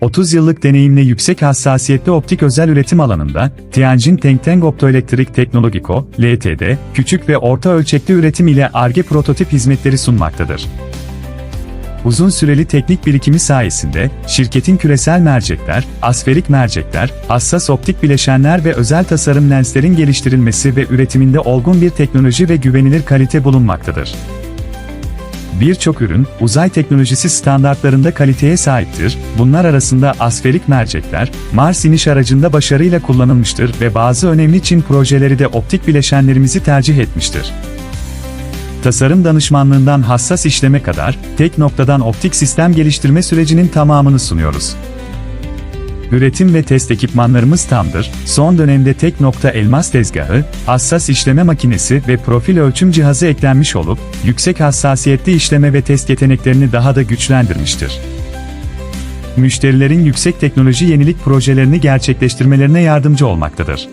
30 yıllık deneyimle yüksek hassasiyetli optik özel üretim alanında, Tianjin Tengteng Optoelektrik Teknologiko, LTD, küçük ve orta ölçekli üretim ile ARGE prototip hizmetleri sunmaktadır. Uzun süreli teknik birikimi sayesinde, şirketin küresel mercekler, asferik mercekler, hassas optik bileşenler ve özel tasarım lenslerin geliştirilmesi ve üretiminde olgun bir teknoloji ve güvenilir kalite bulunmaktadır. Birçok ürün, uzay teknolojisi standartlarında kaliteye sahiptir. Bunlar arasında asferik mercekler, Mars iniş aracında başarıyla kullanılmıştır ve bazı önemli Çin projeleri de optik bileşenlerimizi tercih etmiştir. Tasarım danışmanlığından hassas işleme kadar, tek noktadan optik sistem geliştirme sürecinin tamamını sunuyoruz. Üretim ve test ekipmanlarımız tamdır. Son dönemde tek nokta elmas tezgahı, hassas işleme makinesi ve profil ölçüm cihazı eklenmiş olup, yüksek hassasiyetli işleme ve test yeteneklerini daha da güçlendirmiştir. Müşterilerin yüksek teknoloji yenilik projelerini gerçekleştirmelerine yardımcı olmaktadır.